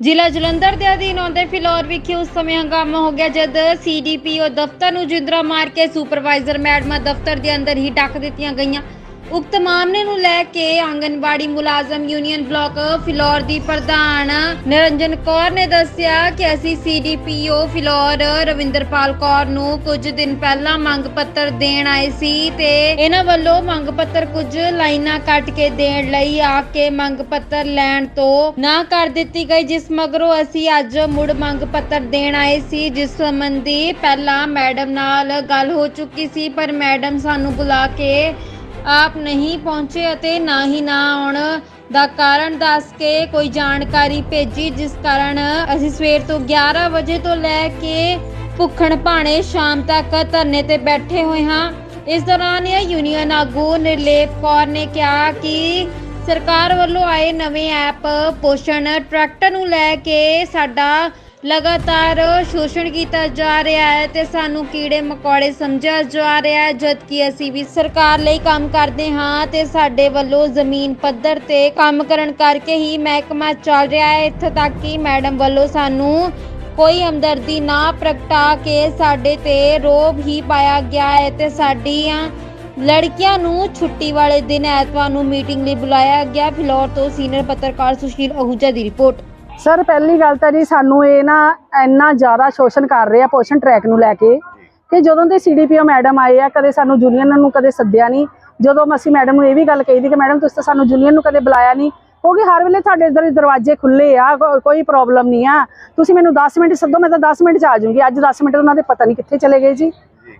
ਜ਼ਿਲ੍ਹਾ ਜਲੰਧਰ ਦੇ ਅਧੀਨ ਆਉਂਦੇ ਫਿਲੌਰ ਵਿਖੇ ਉਸ ਸਮੇਂ ਹੰਗਾਮਾ ਹੋ ਗਿਆ ਜਦ ਸੀਡੀਪੀਓ ਦਫ਼ਤਰ ਨੂੰ ਜਿੰਦਰਾ ਮਾਰ ਕੇ ਸੁਪਰਵਾਈਜ਼ਰ ਮੈਡਮਾਂ ਦਫ਼ਤਰ ਦੇ ਅੰਦਰ ਹੀ ਡੱਕ ਦਿੱਤੀਆਂ ਗਈਆਂ। ਉਕਤ ਮਾਮਲੇ ਨੂੰ ਲੈ ਕੇ ਆਂਗਨਵਾੜੀ ਮੁਲਾਜ਼ਮ ਯੂਨੀਅਨ ਬਲਾਕ ਫਿਲੌਰ ਦੀ ਪ੍ਰਧਾਨ ਨਿਰੰਜਨ ਕੌਰ ਨੇ ਦੱਸਿਆ ਕਿ ਅਸੀਂ ਸੀਡੀਪੀਓ ਫਿਲੌਰ ਰਵਿੰਦਰਪਾਲ ਕੌਰ ਨੂੰ ਕੁਝ ਦਿਨ ਪਹਿਲਾਂ ਮੰਗ ਪੱਤਰ ਦੇਣ ਆਏ ਸੀ ਤੇ ਇਹਨਾਂ ਵੱਲੋਂ ਮੰਗ ਪੱਤਰ ਕੁਝ ਲਾਈਨਾਂ ਕੱਟ ਕੇ ਦੇਣ ਲਈ ਆ ਕੇ ਮੰਗ ਪੱਤਰ ਲੈਣ ਤੋਂ ਨਾ ਕਰ ਦਿੱਤੀ ਗਈ ਜਿਸ ਮਗਰੋਂ ਅਸੀਂ ਅੱਜ ਮੁੜ ਮੰਗ ਪੱਤਰ ਦੇਣ ਆਏ ਸੀ ਜਿਸ ਸੰਬੰਧੀ ਪਹਿਲਾਂ ਮੈਡਮ ਨਾਲ ਗੱਲ ਹੋ ਚੁੱਕੀ ਸੀ ਪਰ ਮੈਡਮ ਸਾਨੂੰ ਬੁਲਾ ਕੇ ਆਪ ਨਹੀਂ ਪਹੁੰਚੇ ਅਤੇ ਨਾ ਹੀ ਨਾ ਆਉਣ ਦਾ ਕਾਰਨ ਦੱਸ ਕੇ ਕੋਈ ਜਾਣਕਾਰੀ ਭੇਜੀ, ਜਿਸ ਕਾਰਨ ਅਸੀਂ ਸਵੇਰ ਤੋਂ 11 ਵਜੇ ਤੋਂ ਲੈ ਕੇ ਭੁੱਖਣ ਭਾਣੇ ਸ਼ਾਮ ਤੱਕ ਧਰਨੇ ਤੇ ਬੈਠੇ ਹੋਏ ਹਾਂ। ਇਸ ਦੌਰਾਨ ਇਹ ਯੂਨੀਅਨ ਆਗੂ ਨਿਰਲੇਪ ਕੌਰ ਨੇ ਕਿਹਾ ਕਿ ਸਰਕਾਰ ਵੱਲੋਂ ਆਏ ਨਵੇਂ ਐਪ ਪੋਸ਼ਣ ਟਰੈਕਟਰ ਨੂੰ ਲੈ ਕੇ ਸਾਡਾ ਲਗਾਤਾਰ ਸ਼ੋਸ਼ਣ ਕੀਤਾ ਜਾ ਰਿਹਾ ਹੈ ਤੇ ਸਾਨੂੰ ਕੀੜੇ ਮਕੌੜੇ ਸਮਝਿਆ ਜਾ ਰਿਹਾ ਹੈ ਜਦ ਕਿ ਅਸੀਂ ਵੀ ਸਰਕਾਰ ਲਈ ਕੰਮ ਕਰਦੇ ਹਾਂ ਤੇ ਸਾਡੇ ਵੱਲੋਂ ਜ਼ਮੀਨ ਪੱਧਰ ਤੇ ਕੰਮ ਕਰਨ ਕਰਕੇ ਹੀ ਮਹਿਕਮਾ ਚੱਲ ਰਿਹਾ ਹੈ। ਇੱਥੇ ਤੱਕ ਕਿ ਮੈਡਮ ਵੱਲੋਂ ਸਾਨੂੰ ਕੋਈ ਹਮਦਰਦੀ ਨਾ ਪ੍ਰਗਟਾ ਕੇ ਸਾਡੇ ਤੇ ਰੋਬ ਹੀ ਪਾਇਆ ਗਿਆ ਹੈ ਤੇ ਸਾਡੀਆਂ ਲੜਕੀਆਂ ਨੂੰ ਛੁੱਟੀ ਵਾਲੇ ਦਿਨ ਐਤਵਾਰ ਨੂੰ ਮੀਟਿੰਗ ਲਈ ਬੁਲਾਇਆ ਗਿਆ। ਫਿਲੌਰ ਤੋਂ ਸੀਨੀਅਰ ਪੱਤਰਕਾਰ ਸੁਸ਼ੀਲ ਅਹੂਜਾ ਦੀ ਰਿਪੋਰਟ। ਸਰ ਪਹਿਲੀ ਗੱਲ ਤਾਂ ਜੀ ਸਾਨੂੰ ਇਹ ਨਾ ਇੰਨਾ ਜ਼ਿਆਦਾ ਸ਼ੋਸ਼ਣ ਕਰ ਰਹੇ ਆ ਪੋਸ਼ਨ ਟਰੈਕ ਨੂੰ ਲੈ ਕੇ ਕਿ ਜਦੋਂ ਦੇ ਸੀਡੀਪੀਓ ਮੈਡਮ ਆਏ ਆ ਕਦੇ ਸਾਨੂੰ ਜੂਨੀਅਰ ਨੂੰ ਕਦੇ ਸੱਦਿਆ ਨਹੀਂ। ਜਦੋਂ ਅਸੀਂ ਮੈਡਮ ਨੂੰ ਇਹ ਵੀ ਗੱਲ ਕਹੀ ਦੀ ਕਿ ਮੈਡਮ ਤੁਸੀਂ ਤਾਂ ਸਾਨੂੰ ਜੂਨੀਅਰ ਨੂੰ ਕਦੇ ਬੁਲਾਇਆ ਨਹੀਂ। ਕਿਉਂਕਿ ਹਰ ਵੇਲੇ ਤੁਹਾਡੇ ਇੱਧਰ ਦਰਵਾਜ਼ੇ ਖੁੱਲੇ ਆ ਕੋਈ ਪ੍ਰੋਬਲਮ ਨਹੀਂ ਆ। ਤੁਸੀਂ ਮੈਨੂੰ 10 ਮਿੰਟ ਸੱਦੋ ਮੈਂ ਤਾਂ 10 ਮਿੰਟ ਚ ਆ ਜਾਊਂਗੀ। ਅੱਜ 10 ਮਿੰਟ ਉਹਨਾਂ ਦੇ ਪਤਾ ਨਹੀਂ ਕਿੱਥੇ ਚਲੇ ਗਏ ਜੀ।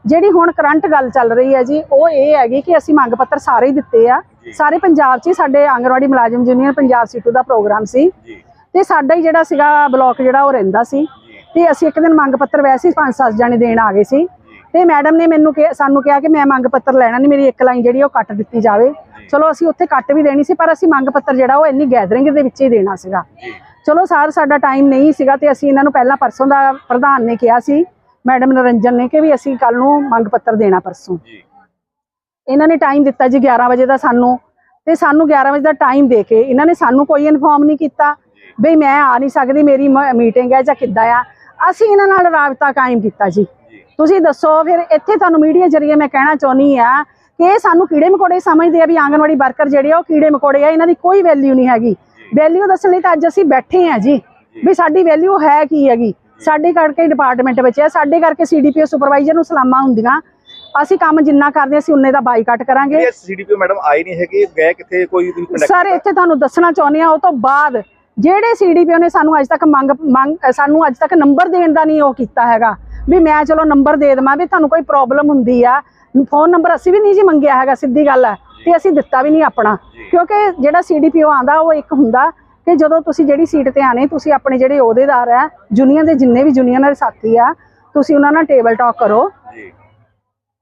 ਜਿਹੜੀ ਹੁਣ ਕਰੰਟ ਗੱਲ ਚੱਲ ਰਹੀ ਹੈ ਜੀ ਉਹ ਇਹ ਹੈਗੀ ਕਿ ਅਸੀਂ ਮੰਗ ਪੱਤਰ ਸਾਰੇ ਹੀ ਦਿੱਤੇ ਆ। ਸਾਰੇ ਪੰਜਾਬ 'ਚ ਸਾਡੇ ਆਂਗਣਵਾੜੀ ਮੁਲਾਜ਼ਮ ਯੂਨੀਅਨ ਪੰਜਾਬ ਸੀਟੂ ਦਾ ਪ੍ਰੋਗਰਾਮ ਸੀ। ਤੇ ਸਾਡਾ ਹੀ ਜਿਹੜਾ ਸੀਗਾ ਬਲਾਕ ਜਿਹੜਾ ਉਹ ਰਹਿੰਦਾ ਸੀ। ਤੇ ਅਸੀਂ ਇੱਕ ਦਿਨ ਮੰਗ ਪੱਤਰ ਵੈਸੇ ਹੀ ਪੰਜ ਸੱਤ ਜਾਣੇ ਦੇਣ ਆ ਗਏ ਸੀ। ਤੇ ਮੈਡਮ ਨੇ ਮੈਨੂੰ ਕਿ ਸਾਨੂੰ ਕਿਹਾ ਕਿ ਮੈਂ ਮੰਗ ਪੱਤਰ ਲੈਣਾ ਨਹੀਂ, ਮੇਰੀ ਇੱਕ ਲਾਈਨ ਜਿਹੜੀ ਉਹ ਕੱਟ ਦਿੱਤੀ ਜਾਵੇ। ਚਲੋ ਅਸੀਂ ਉੱਥੇ ਕੱਟ ਵੀ ਦੇਣੀ ਸੀ, ਪਰ ਅਸੀਂ ਮੰਗ ਪੱਤਰ ਜਿਹੜਾ ਉਹ ਇੰਨੀ ਗੈਦਰਿੰਗ ਦੇ ਵਿੱਚ ਹੀ ਦੇਣਾ ਸੀਗਾ। ਚਲੋ ਸਾਰ ਸਾਡਾ ਟਾਈਮ ਨਹੀਂ ਸੀਗਾ ਤੇ ਅਸੀਂ ਇਹਨਾਂ ਨੂੰ ਪਹਿਲਾਂ ਪਰਸੋਂ ਦਾ ਪ੍ਰਧਾਨ ਨੇ ਕਿਹਾ ਸੀ, ਮੈਡਮ ਨਰਿੰਜਨ ਨੇ ਕਿ ਵੀ ਅਸੀਂ ਕੱਲ ਨੂੰ ਮੰਗ ਪੱਤਰ ਦੇਣਾ ਪਰਸੋਂ। ਇਹਨਾਂ ਨੇ ਟਾਈਮ ਦਿੱਤਾ ਜੀ 11 ਵਜੇ ਦਾ ਸਾਨੂੰ, ਤੇ ਸਾਨੂੰ 11 ਵਜੇ ਦਾ ਟਾਈਮ ਦੇ ਕੇ ਇਹਨਾਂ ਨੇ ਸਾਨੂੰ ਕੋਈ ਇਨਫੋਰਮ ਨਹੀਂ ਕੀਤਾ। ਬਈ ਮੈਂ ਆ ਨਹੀਂ ਸਕਦੀ ਮੇਰੀ ਮੀਟਿੰਗ ਹੈ ਜਾਂ ਕਿੱਦਾਂ ਆ। ਅਸੀਂ ਇਹਨਾਂ ਨਾਲ ਰਾਬਤਾ ਕਾਇਮ ਕੀਤਾ ਜੀ। ਤੁਸੀਂ ਦੱਸੋ ਫਿਰ ਇੱਥੇ ਤੁਹਾਨੂੰ ਮੀਡੀਆ ਜਰੀਏ ਮੈਂ ਕਹਿਣਾ ਚਾਹੁੰਦੀ ਆ ਕਿ ਇਹ ਸਾਨੂੰ ਕੀੜੇ ਮਕੌੜੇ ਸਮਝਦੇ ਆ ਵੀ ਆਂਗਨਵਾੜੀ ਵਰਕਰ ਜਿਹੜੇ ਆ ਉਹ ਕੀੜੇ ਮਕੌੜੇ ਆ ਇਹਨਾਂ ਦੀ ਕੋਈ ਵੈਲਿਊ ਨਹੀਂ ਹੈਗੀ। ਵੈਲਿਊ ਦੱਸਣ ਲਈ ਤਾਂ ਅੱਜ ਅਸੀਂ ਬੈਠੇ ਆ ਜੀ। ਵੀ ਸਾਡੀ ਵੈਲਿਊ ਹੈ ਕੀ ਹੈਗੀ? ਸਾਡੇ ਕਰਕੇ ਡਿਪਾਰਟਮੈਂਟ ਵਿੱਚ ਹੈ ਸਾਡੇ ਕਰਕੇ ਸੀਡੀਪੀਓ ਸੁਪਰਵਾਈਜ਼ਰ ਨੂੰ ਸਲਾਮਾਂ ਹੁੰਦੀਆਂ। ਅਸੀਂ ਕੰਮ ਜਿੰਨਾ ਕਰਦੇ ਅਸੀਂ ਉਨੇ ਦਾ ਬਾਈਕਾਟ ਕਰਾਂਗੇ। ਸੀਡੀਪੀਓ ਮੈਡਮ ਆਏ ਨਹੀਂ ਹੈਗੇ ਗਏ ਕਿੱਥੇ ਕੋਈ ਸਰ? ਇੱਥੇ ਤੁਹਾਨੂੰ ਦੱਸਣਾ ਚਾਹੁੰਦੇ ਆ ਉਹ ਤੋਂ ਬਾਅਦ ਜਿਹੜੇ ਸੀਡੀਪੀਓ ਨੇ ਸਾਨੂੰ ਅੱਜ ਤੱਕ ਮੰਗ ਮੰਗ ਸਾਨੂੰ ਅੱਜ ਤੱਕ ਨੰਬਰ ਦੇਣ ਦਾ ਨਹੀਂ ਉਹ ਕੀਤਾ ਹੈਗਾ। ਵੀ ਮੈਂ ਚਲੋ ਨੰਬਰ ਦੇ ਦੇਵਾਂ ਵੀ ਤੁਹਾਨੂੰ ਕੋਈ ਪ੍ਰੋਬਲਮ ਹੁੰਦੀ ਆ ਫੋਨ ਨੰਬਰ ਅਸੀਂ ਵੀ ਨਹੀਂ ਜੀ ਮੰਗਿਆ ਹੈਗਾ ਸਿੱਧੀ ਗੱਲ ਹੈ। ਤੇ ਅਸੀਂ ਦਿੱਤਾ ਵੀ ਨਹੀਂ ਆਪਣਾ। ਕਿਉਂਕਿ ਜਿਹੜਾ ਸੀਡੀਪੀਓ ਆਂਦਾ ਉਹ ਇੱਕ ਹੁੰਦਾ ਕਿ ਜਦੋਂ ਤੁਸੀਂ ਜਿਹੜੀ ਸੀਟ ਤੇ ਆਣੇ ਤੁਸੀਂ ਆਪਣੇ ਜਿਹੜੇ ਅਹੁਦੇਦਾਰ ਆ ਜੂਨੀਅਰ ਦੇ ਜਿੰਨੇ ਵੀ ਜੂਨੀਅਰ ਦੇ ਸਾਥੀ ਆ ਤੁਸੀਂ ਉਹਨਾਂ ਨਾਲ ਟੇਬਲ ਟਾਕ ਕਰੋ। ਜੀ।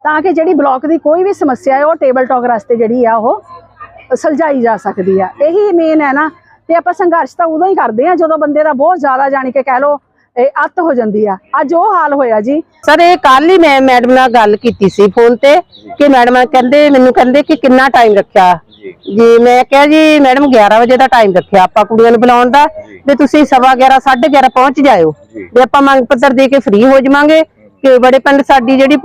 ਤਾਂ ਕਿ ਜਿਹੜੀ ਬਲਾਕ ਦੀ ਕੋਈ ਵੀ ਸਮੱਸਿਆ ਹੈ ਉਹ ਟੇਬਲ ਟਾਕ ਰਸਤੇ ਜਿਹੜੀ ਆ ਉਹ ਸੁਲਝਾਈ ਜਾ ਸਕਦੀ ਆ। ਇਹੀ ਮੇਨ ਹੈ ਨਾ ਤੇ ਆਪਾਂ ਸੰਘਰਸ਼ ਤਾਂ ਉਦੋਂ ਹੀ ਕਰਦੇ ਆ ਜਦੋਂ ਬੰਦੇ ਦਾ ਬਹੁਤ ਜ਼ਿਆਦਾ ਜਾਣੀ ਕਿ ਕਹਿ ਲੋ ਇਹ ਅੱਤ ਹੋ ਜਾਂਦੀ ਆ। ਅੱਜ ਉਹ ਹਾਲ ਹੋਇਆ ਜੀ। ਸਰ ਇਹ ਕੱਲ ਹੀ ਮੈਂ ਮੈਡਮ ਨਾਲ ਗੱਲ ਕੀਤੀ ਸੀ ਫੋਨ ਤੇ ਕਿ ਮੈਡਮ ਕਹਿੰਦੇ ਮੈਨੂੰ ਕਹਿੰਦੇ ਕਿ ਕਿੰਨਾ ਟਾਈਮ ਰੱਖਿਆ। ਜੀ। ਮੈਂ ਕਿਹਾ ਜੀ ਮੈਡਮ 11 ਵਜੇ ਦਾ ਟਾਈਮ ਰੱਖਿਆ ਆਪਾਂ ਕੁੜੀਆਂ ਨੂੰ ਬੁਲਾਉਣ ਦਾ। ਤੇ ਤੁਸੀਂ ਸਵਾ 11 11:30 ਪਹੁੰਚ ਜਾਇਓ। ਵੀ ਆਪਾਂ ਮੰਗ ਪੱਤਰ ਦੇ ਕੇ ਫ੍ਰੀ ਹੋ ਜਾਵਾਂਗੇ। ਕਿ ਬੜੇ ਪਿੰਡ ਸਾਡੀ ਜਿਹੜੀ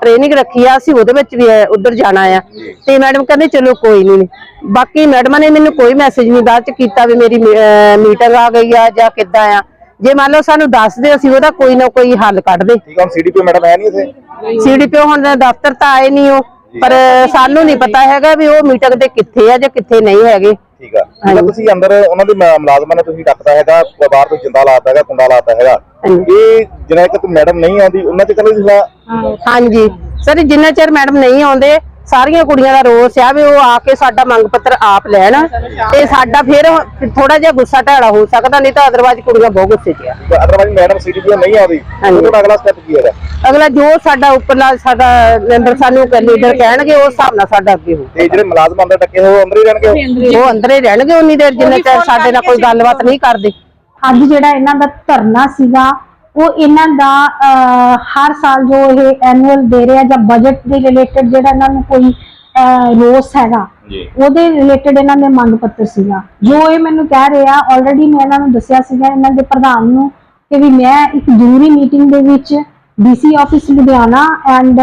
ਟ੍ਰੇਨਿੰਗ ਰੱਖੀ ਆ ਅਸੀਂ ਉਹਦੇ ਵਿੱਚ ਵੀ ਉਧਰ ਜਾਣਾ ਆ। ਤੇ ਮੈਡਮ ਕਹਿੰਦੇ ਚਲੋ ਕੋਈ ਨਹੀਂ ਬਾਕੀ ਮੈਡਮਾਂ ਨੇ ਮੈਨੂੰ ਕੋਈ ਮੈਸੇਜ ਨਹੀਂ ਬਾਅਦ ਚ ਕੀਤਾ ਵੀ ਮੇਰੀ ਮੀਟਿੰਗ ਆ ਗਈ ਆ ਜਾਂ ਕਿੱਦਾਂ ਆ। ਜੇ ਮੰਨ ਲਓ ਸਾਨੂੰ ਦੱਸ ਦੇ ਅਸੀਂ ਉਹਦਾ ਕੋਈ ਨਾ ਕੋਈ ਹੱਲ ਕੱਢਦੇ ਠੀਕ ਆ ਸੀਡੀਪੀਓ ਮੈਡਮ ਹੈ ਨਹੀਂ ਇੱਥੇ? ਸੀਡੀਪੀਓ ਹੁਣ ਦਫ਼ਤਰ ਤਾਂ ਆਏ ਨਹੀਂ ਉਹ ਪਰ ਸਾਨੂੰ ਨਹੀਂ ਪਤਾ ਹੈਗਾ ਵੀ ਉਹ ਮੀਟਿੰਗ ਤੇ ਕਿੱਥੇ ਆ ਜਾਂ ਕਿੱਥੇ ਨਹੀਂ ਹੈਗੇ। ਠੀਕ ਆ। ਜਿਹੜਾ ਤੁਸੀਂ ਅੰਦਰ ਉਹਨਾਂ ਦੇ ਮ- ਮੁਲਾਜ਼ਮਾਂ ਨੇ ਤੁਸੀਂ ਰੱਖਦਾ ਹੈਗਾ ਬਾਹਰ ਤੋਂ ਜਿੰਦਾ ਲਾਤਾ ਹੈਗਾ ਕੁੰਡਾ ਲਾਤਾ ਹੈਗਾ। ਇਹ ਜਿਹੜਾ ਇੱਕ ਮੈਡਮ ਨਹੀਂ ਆਉਂਦੀ ਉਹਨਾਂ ਤੇ ਕਹਿੰਦੇ ਤੁਸੀਂ ਹਾਂਜੀ। ਸਰ ਜਿੰਨਾ ਚਿਰ ਮੈਡਮ ਨਹੀਂ ਆਉਂਦੇ ਸਾਰੀਆਂ ਕੁੜੀਆਂ ਦਾ ਰੋਸ ਆ ਵੀ ਉਹ ਆ ਕੇ ਸਾਡਾ ਮੰਗ ਪੱਤਰ ਆਪ ਲੈਣ ਤੇ ਸਾਡਾ ਫਿਰ ਥੋੜਾ ਜਿਹਾ ਗੁੱਸਾ ਢਾਲਾ ਹੋ ਸਕਦਾ ਨਹੀਂ ਤਾਂ ਅਦਰਵਾਇਜ਼ ਕੁੜੀਆਂ ਬਹੁਤ ਗੁੱਸੇ 'ਚ ਆ। ਅਦਰਵਾਈਜ਼ ਮੈਡਮ ਸੀਡੀਪੀਓ ਨਹੀਂ ਆਉਂਦੀ। ਉਹਦਾ ਅਗਲਾ ਸਟੈਪ ਕੀ ਹੈਗਾ? ਅਗਲਾ ਜੋ ਸਾਡਾ ਉੱਪਰਲਾ ਸਾਡਾ ਮੈਂਬਰ ਸਾਨੂੰ ਲੀਡਰ ਕਹਿਣਗੇ ਉਸ ਹਿਸਾਬ ਨਾਲ ਸਾਡਾ ਅੱਗੇ ਹੋ ਤੇ ਜਿਹੜੇ ਮੁਲਾਜ਼ਮ ਅੰਦਰ ਟੱਕੇ ਉਹ ਅੰਦਰ ਹੀ ਰਹਿਣਗੇ ਉਹ? ਉਹ ਅੰਦਰ ਹੀ ਰਹਿਣਗੇ ਉਨੀ ਦੇਰ ਜਿੰਨਾ ਚਿਰ ਸਾਡੇ ਨਾਲ ਕੋਈ ਗੱਲਬਾਤ ਨਹੀਂ ਕਰਦੇ। ਅੱਜ ਜਿਹੜਾ ਇਹਨਾਂ ਦਾ ਧਰਨਾ ਸੀਗਾ ਉਹ ਇਹਨਾਂ ਦਾ ਹਰ ਸਾਲ ਜੋ ਇਹ ਐਨੂਅਲ ਦੇ ਰਿਹਾ ਜਾਂ ਬਜਟ ਦੇ ਰਿਲੇਟਡ ਜਿਹੜਾ ਇਹਨਾਂ ਨੂੰ ਕੋਈ ਰੋਸ ਹੈਗਾ ਉਹਦੇ ਰਿਲੇਟਡ ਇਹਨਾਂ ਦੇ ਮੰਗ ਪੱਤਰ ਸੀਗਾ। ਜੋ ਇਹ ਮੈਨੂੰ ਕਹਿ ਰਿਹਾ ਆਲਰੇਡੀ ਮੈਂ ਇਹਨਾਂ ਨੂੰ ਦੱਸਿਆ ਸੀਗਾ ਇਹਨਾਂ ਦੇ ਪ੍ਰਧਾਨ ਨੂੰ ਕਿ ਵੀ ਮੈਂ ਇੱਕ ਜ਼ਰੂਰੀ ਮੀਟਿੰਗ ਦੇ ਵਿੱਚ ਡੀਸੀ ਆਫਿਸ ਲੁਧਿਆਣਾ ਐਂਡ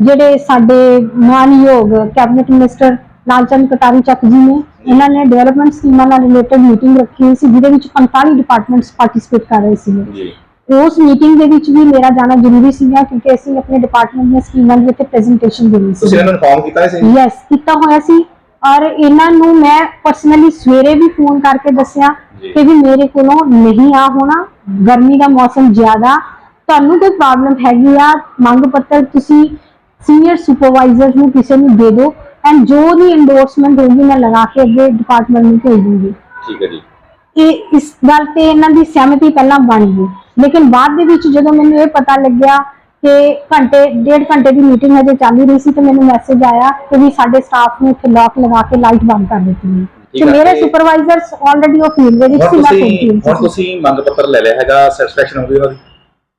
ਜਿਹੜੇ ਸਾਡੇ ਮਾਨਯੋਗ ਕੈਬਨਿਟ ਮਿਨਿਸਟਰ ਲਾਲਚੰਦ ਕਟਾਰੀ ਚੱਕ ਜੀ ਨੇ ਇਹਨਾਂ ਨੇ ਡਿਵੈਲਪਮੈਂਟ ਸਕੀਮਾਂ ਨਾਲ ਰਿਲੇਟਡ ਮੀਟਿੰਗ ਰੱਖੀ ਸੀ ਜਿਹਦੇ ਵਿੱਚ 45 ਡਿਪਾਰਟਮੈਂਟਸ ਪਾਰਟਿਸਿਪੇਟ ਕਰ ਰਹੇ ਸੀ ਜੀ। ਉਸ ਮੀਟਿੰਗ ਦੇ ਵਿੱਚ ਵੀ ਮੇਰਾ ਜਾਣਾ ਜ਼ਰੂਰੀ ਸੀਗਾ ਕਿਉਂਕਿ ਅਸੀਂ ਆਪਣੇ ਡਿਪਾਰਟਮੈਂਟ ਦੀਆਂ ਸਕੀਮਾਂ ਦੀ ਇੱਥੇ ਪ੍ਰੈਜੈਂਟੇਸ਼ਨ ਦੇਣੀ ਸੀ। ਤੁਸੀਂ ਇਹਨਾਂ ਨੂੰ ਇਨਫਾਰਮ ਕੀਤਾ ਸੀ? ਯੈਸ ਕੀਤਾ ਹੋਇਆ ਸੀ। ਔਰ ਇਹਨਾਂ ਨੂੰ ਮੈਂ ਪਰਸਨਲੀ ਸਵੇਰੇ ਵੀ ਫੋਨ ਕਰਕੇ ਦੱਸਿਆ। ਕਿ ਵੀ ਮੇਰੇ ਕੋਲੋਂ ਨਹੀਂ ਆ ਹੋਣਾ ਗਰਮੀ ਦਾ ਮੌਸਮ ਜ਼ਿਆਦਾ ਤੁਹਾਨੂੰ ਕੋਈ ਪ੍ਰੋਬਲਮ ਹੈਗੀ ਆ ਮੰਗ ਪੱਤਰ ਤੁਸੀਂ ਸੀਨੀਅਰ ਸੁਪਰਵਾਈਜ਼ਰ ਨੂੰ ਕਿਸੇ ਨੂੰ ਦੇ ਦਿਓ ਐਂਡ ਜੋ ਦੀ ਐਂਡੋਰਸਮੈਂਟ ਹੋਊਗੀ ਮੈਂ ਲਗਾ ਕੇ ਅੱਗੇ ਡਿਪਾਰਟਮੈਂਟ ਨੂੰ ਭੇਜ ਦੂੰਗੀ। ਠੀਕ ਹੈ ਜੀ। ਇਹ ਇਸ ਗੱਲ ਤੇ ਇਹਨਾਂ ਦੀ ਸਹਿਮਤੀ ਪਹਿਲਾਂ ਬਣ ਗਈ। ਲੇਕਿਨ ਬਾਅਦ ਦੇ ਵਿੱਚ ਜਦੋਂ ਮੈਨੂੰ ਇਹ ਪਤਾ ਲੱਗਿਆ ਕਿ ਘੰਟੇ ਡੇਢ ਘੰਟੇ ਦੀ ਮੀਟਿੰਗ ਹਜੇ ਚੱਲ ਰਹੀ ਸੀ ਤੇ ਮੈਨੂੰ ਮੈਸੇਜ ਆਇਆ ਕਿ ਵੀ ਸਾਡੇ ਸਟਾਫ ਨੂੰ ਇੱਥੇ ਲੌਕ ਲਗਾ ਕੇ ਲਾਈਟ ਬੰਦ ਕਰ ਦਿੱਤੀ ਹੈ। ਤੇ ਮੇਰੇ ਸੁਪਰਵਾਈਜ਼ਰਸ ਆਲਰੇਡੀ ਉਹ ਫੀਲਡ ਦੇ ਵਿੱਚ ਸੀ ਮੈਂ 'ਚ ਹੁਣ। ਤੁਸੀਂ ਮੰਗ ਪੱਤਰ ਲੈ ਲਿਆ ਹੈਗਾ ਸੈਟੀਸਫੈਕਸ਼ਨ ਹੋ ਗਈ ਉਹਦੀ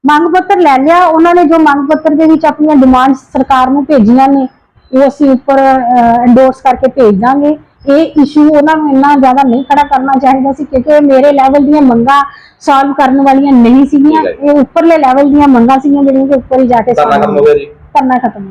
ਮੰਗ ਪੱਤਰ ਲੈ ਲਿਆ ਉਹਨਾਂ ਨੇ ਜੋ ਮੰਗ ਪੱਤਰ ਦੇ ਵਿੱਚ ਆਪਣੀਆਂ ਡਿਮਾਂਡਸ ਸਰਕਾਰ ਨੂੰ ਭੇਜੀਆਂ ਨੇ ਉਹ ਅਸੀਂ ਉੱਪਰ ਐਂਡੋਰਸ ਕਰਕੇ ਭੇਜ ਦਾਂਗੇ। ਇਹ ਇਸ਼ੂ ਉਹਨਾਂ ਨੂੰ ਇੰਨਾ ਜ਼ਿਆਦਾ ਨਹੀਂ ਖੜਾ ਕਰਨਾ ਚਾਹੀਦਾ ਸੀ ਕਿਉਂਕਿ ਇਹ ਮੇਰੇ ਲੈਵਲ ਦੀਆਂ ਮੰਗਾਂ ਸੋਲਵ ਕਰਨ ਵਾਲੀਆਂ ਨਹੀਂ ਸੀਗੀਆਂ। ਇਹ ਉੱਪਰਲੇ ਲੈਵਲ ਦੀਆਂ ਮੰਗਾਂ ਸੀਗੀਆਂ ਜਿਹੜੀਆਂ ਕਿ ਉੱਪਰ ਹੀ ਜਾ ਕੇ ਧਰਨਾ solve ਖਤਮ ਹੋ ਗਿਆ ਜੀ। ਕਰਨਾ ਖਤਮ